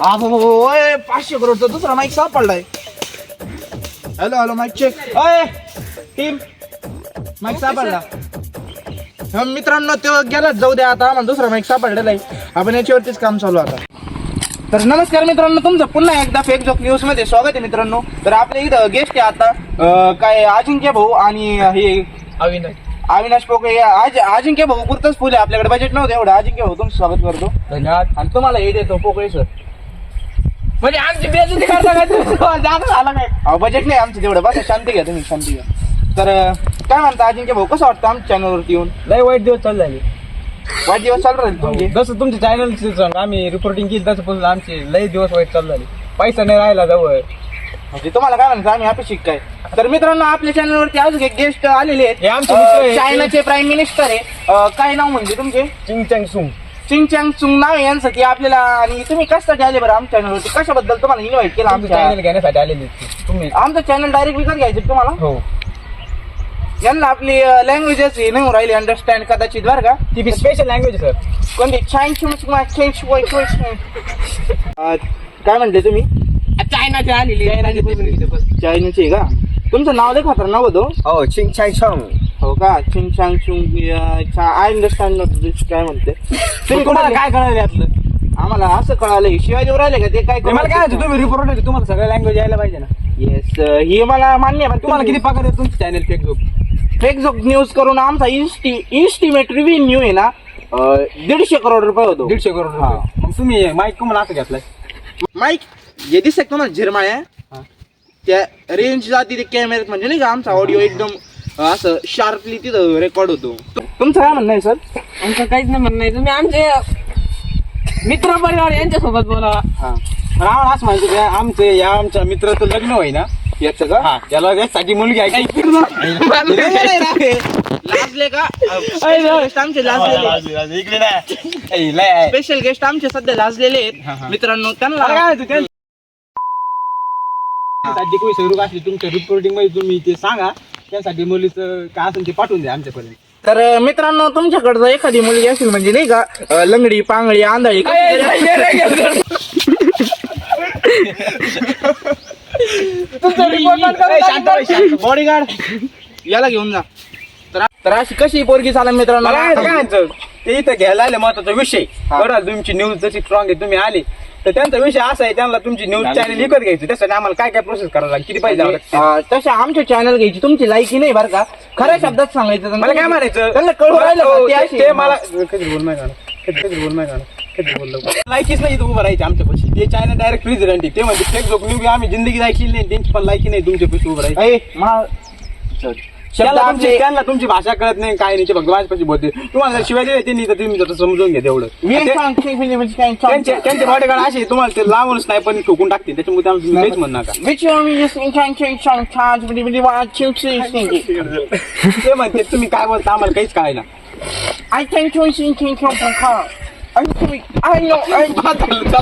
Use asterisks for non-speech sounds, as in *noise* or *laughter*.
हा ओय, पाचशे करोडचा दुसरा माईक सापडलाय. हॅलो हॅलो माईक चेक अय टीम माईक सापडला. हा, मित्रांनो तो गेलाच जाऊ द्या आता आम्हाला दुसरा माईक सापडलेला आहे. आपण याच्यावरतीच काम चालू आता. तर नमस्कार मित्रांनो तुमचं पुन्हा एकदा फेक जोक न्यूजमध्ये स्वागत आहे मित्रांनो. तर आपल्या इथं गेस्ट आहे आता काय अजिंक्य भाऊ आणि हे अविनाश. अविनाश पोके आज अजिंक्य भाऊ पुरतच फुल आपल्याकडे. बजेट नव्हतं एवढं. अजिंक्य भाऊ तुमचं स्वागत करतो. धन्यवाद. आणि तुम्हाला हे देतो पोकळे सर म्हणजे आमची बेजती करता का तुम्ही? जास्त झालं काय? अहो बजेट नाही आमचं तेवढं. बस शांती घ्या तुम्ही शांती घ्या. तर अं, काय म्हणता अजिंक्य भाऊ कसं वाटतं आमच्या चॅनलवरती येऊन? लय वाईट दिवस चालू झाले वाईट दिवस चालू राहील तुमचे? जसं तुमच्या चॅनल आम्ही रिपोर्टिंग केली तसं आमचे लय दिवस वाईट चालू झाले पैसा नाही राहिला जवळ. म्हणजे तुम्हाला काय म्हणायचं आम्ही अपेक्षित काय तर मित्रांनो आपल्या चॅनलवरती एक गेस्ट आलेले हे आमचे अं, मित्र आहे. चायनाचे प्राईम मिनिस्टर आहे अं, काय नाव म्हणजे तुमचे? चिंग चँग सुंग. चिंग चँग चुंग नाव आहे यांसाठी आपल्याला आणि तुम्ही कशासाठी आले बरं आमच्या चॅनलवरती कशाबद्दल तुम्हाला इन्व्हाइट केलं आमचं आमच्या? चॅनल घेण्यासाठी आलेले तुम्ही. आमचं चॅनल डायरेक्ट विकत घ्यायचं तुम्हाला? हो. यांना आपली लँग्वेजेस हे नाही राहिली अंडरस्टँड कदाचित बरं का? ती स्पेशल लँग्वेज सर कोणती? छान चेंज काय म्हणते तुम्ही? चायनाची आलेली चायनीचे का? तुमचं नाव लय खतरनाक होतं हो चिंग चँग सॉंग हो का? चिंग चांग चुंग आय अंडरस्टँड काय म्हणते. तुम्ही कुठे काय कळलं यातलं? आम्हाला असं कळालं देऊ राहिले का? ते काय मला काय होतं, तुम्ही रिपोर्टर तुम्हाला सगळ्या लँग्वेज यायला पाहिजे ना. येस ही मला मान्य आहे पण तुम्हाला किती पगार आहे तुमचं चॅनल फेक जोक फेक जो न्यूज करून आमचा इन्स्टी इन्स्टिमेट रिव्हेन्यू आहे ना अं, दीडशे करोड रुपये होतो. दीडशे करोड हा. रुपये. मग तुम्ही माईक तुम्हाला असं घेतलाय. माईक हे दिसत तुम्हाला? झिरमाळ्या हा. त्या रेंज जाती ते कॅमेऱ्यात म्हणजे नाही का आमचा ऑडिओ एकदम असं शार्पली तिथं रेकॉर्ड होतो. तु- तुमचं काय म्हणणं आहे सर? आमचं काहीच नाही म्हणणं आहे. तुम्ही आमचे मित्र परिवार यांच्यासोबत बोला हा. आम्हाला असं माहिती होतं, आमचं या आमच्या मित्राचं लग्न होई ना याचं का? हा. त्याला त्यासाठी मुलगी आहे *laughs* लाजले का? गेस्ट आमचे लाजलेले स्पेशल गेस्ट आमचे सध्या लाजलेले हा, हा. आहेत मित्रांनो काय त्यांना त्यासाठी कोणी सहयोग असली तुमच्या रिपोर्टिंगमध्ये तुम्ही ते सांगा. त्यासाठी मुलीचं काय असेल ते पाठवून द्या आमच्यापर्यंत. तर मित्रांनो तुमच्याकडं एखादी मुलगी असेल म्हणजे नाही का अं, लंगडी पांगडी आंधळी *laughs* बॉडीगार्ड याला घेऊन जा. तर तर अशी कशी पोरगी चालेल मित्रांनो? मला काय काय म्हणतं, ते इथं घ्यायला आले महत्त्वाचा विषय. हा. बरं तुमची न्यूज जशी स्ट्रॉंग आहे तुम्ही आले. तर त्यांचा विषय असा आहे त्यांना तुमची न्यूज चॅनल विकत घ्यायचं. त्यासाठी आम्हाला काय काय प्रोसेस करावं लागेल? किती पाहिजे अं, तशा आमच्या चॅनल घ्यायची. तुमची लायकी नाही बरं का? खऱ्या शब्दात सांगायचं. मला काय म्हणायचं? त्यांना कळू राहिलं का? हो, ते ते- अशी- ते मला कधी बोल नाही गाणं. कधी कधी बोल नाही. कधी. लायकीच नाही इथं उभं राहायची आमच्या पैसे ते चायना डायरेक्ट प्रेसिडेंट ते म्हणजे फेक जोक न्यू आम्ही जिंदगी ऐकली नाही त्यांची पण लायकी नाही तुमच्या पैसे उभं राहायची मा- शब्द त्यांना तुमची आमचे त्यांना तुमची भाषा कळत नाही काय नाही फक्त माझ्यापाशी बोलते तुम्हाला जर शिवाय दिले त्यांनी तर तुम्ही समजून घ्या of- त्यांचे त्यांचे बॉडीगार्ड असे तुम्हाला ते लावून स्नायपरने ठोकून टाकते त्याच्यामुळे तुम्ही काहीच म्हणू नका in ते म्हणते तुम्ही काय बोलता आम्हाला काहीच काय ना I think you sing king song 哎呦！哎呦！哎妈疼的。